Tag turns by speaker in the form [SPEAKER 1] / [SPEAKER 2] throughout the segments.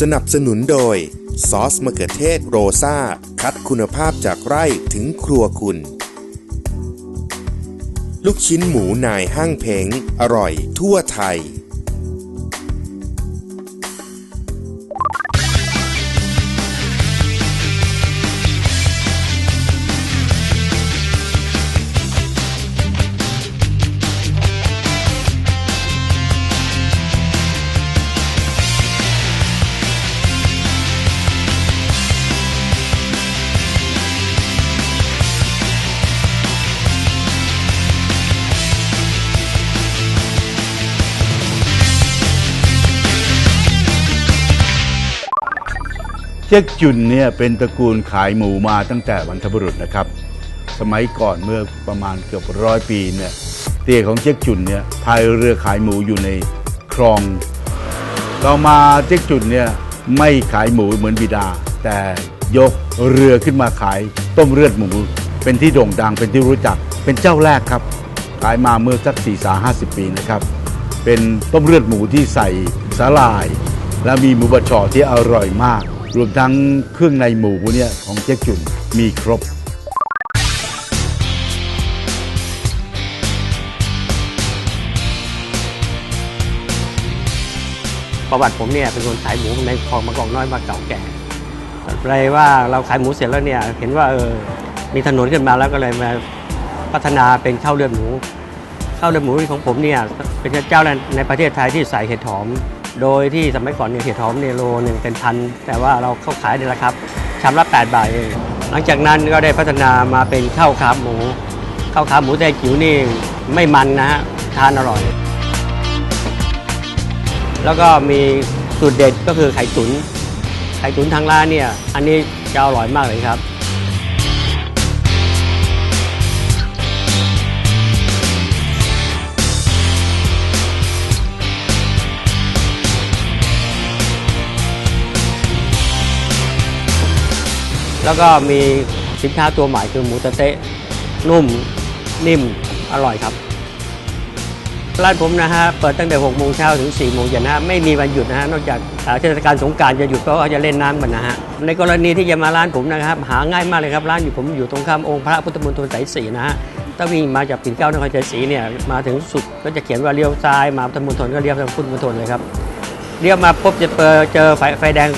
[SPEAKER 1] สนับสนุนโดย ซอสมะเขือเทศโรซาคัดคุณภาพจากไร่ถึงครัวคุณ ลูกชิ้นหมูนายห้างเพงอร่อยทั่วไทย
[SPEAKER 2] เจ๊กจุนเนี่ยเป็นตระกูลขายหมูมาตั้งแต่บรรพบุรุษนะครับ สมัยก่อนเมื่อประมาณเกือบร้อยปีเนี่ยเตี๋ยของเจ๊กจุนเนี่ยพายเรือขายหมูอยู่ในคลอง ต่อมาเจ๊กจุนเนี่ยไม่ขายหมูเหมือนบิดา แต่ยกเรือขึ้นมาขายต้มเลือดหมู เป็นที่โด่งดังเป็นที่รู้จักเป็นเจ้าแรกครับ ขายมาเมื่อสักสี่สาห้าสิบปีนะครับ เป็นต้มเลือดหมูที่ใส่สาหร่าย และมีหมูบะชอที่อร่อยมาก รวมทั้งเครื่องในหมูเนี่ยของเจ๊จุนมีครบ
[SPEAKER 3] ประวัติผมเนี่ยเป็นคนขายหมูในคลองมะกอกน้อยมาเก่าแก่เลยว่าเราขายหมูเสร็จแล้วเนี่ยเห็นว่าเออมีถนนขึ้นมาแล้วก็เลยมาพัฒนาเป็นข้าวเลือดหมูข้าวเลือดหมูของผมเนี่ยเป็นเจ้าในประเทศไทยที่ใส่เห็ดหอม โดยที่สมัยก่อนเนี่ยเห็ดหอมเนโลหนึ่งเป็นพัน แต่ว่าเราเข้าขายในราคาชามละ 8 บาทเอง หลังจากนั้นก็ได้พัฒนามาเป็นข้าวขาหมู ข้าวขาหมูแต่จิ๋วนี่ไม่มันนะฮะ ทานอร่อย แล้วก็มีสูตรเด็ดก็คือไข่ตุนไข่ตุนทางร้านเนี่ย อันนี้จะอร่อยมากเลยครับ แล้วก็มีสินค้าตัวใหม่คือหมูสะเต๊ะนุ่มนิ่มอร่อยครับ ร้านผมนะฮะเปิดตั้งแต่6โมงเช้าถึง4โมงเย็นนะฮะไม่มีวันหยุดนะฮะนอกจากเทศกาลสงการจะหยุดเพราะว่าจะเล่นน้ำกันนะฮะในกรณีที่จะมาร้านผมนะครับ หาง่ายมากเลยครับร้านอยู่ผมอยู่ตรงข้ามองค์พระพุทธมณฑลสายสีนะฮะถ้าวิ่งมาจากปิ่นเกล้านครชัยศรีเนี่ยมาถึงสุดก็จะเขียนว่าเลี้ยวซ้ายมาพุทธมณฑลก็เลี้ยวทางพุทธมณฑลเลยครับเลี้ยวมาปุ๊บจะเจอเจอไฟไฟแดง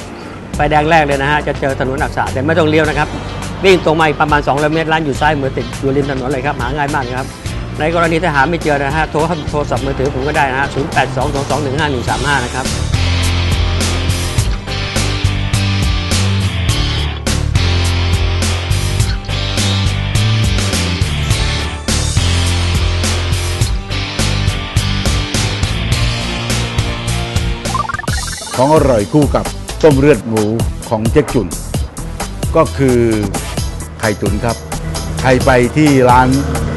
[SPEAKER 3] ไฟแดงแรกเลยนะฮะ จะเจอถนนอักษรแต่ไม่ต้องเลี้ยวนะครับ วิ่งตรงมาอีกประมาณ200เมตรร้านอยู่ซ้ายมือติดอยู่ริมถนนเลยครับ หาง่ายมากครับ ในกรณีถ้าหาไม่เจอนะฮะ โทรโทรศัพท์มือถือผมก็ได้นะฮะ0 8 2 2 2 1 5 1 3 5นะครับ
[SPEAKER 2] ของอร่อยคู่กับ ต้มเลือดหมูของเจ๊จุน ก็คือไข่ตุนครับ ใครไปที่ร้าน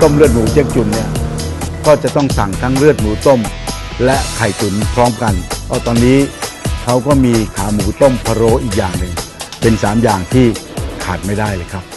[SPEAKER 2] ต้มเลือดหมูเจ๊จุนเนี่ยก็จะต้องสั่งทั้งเลือดหมูต้ม และไข่ตุนพร้อมกันเพราะตอนนี้เขาก็มีขาหมูต้มพะโล้อีกอย่างหนึ่งเป็นสามอย่างที่ขาดไม่ได้เลยครับ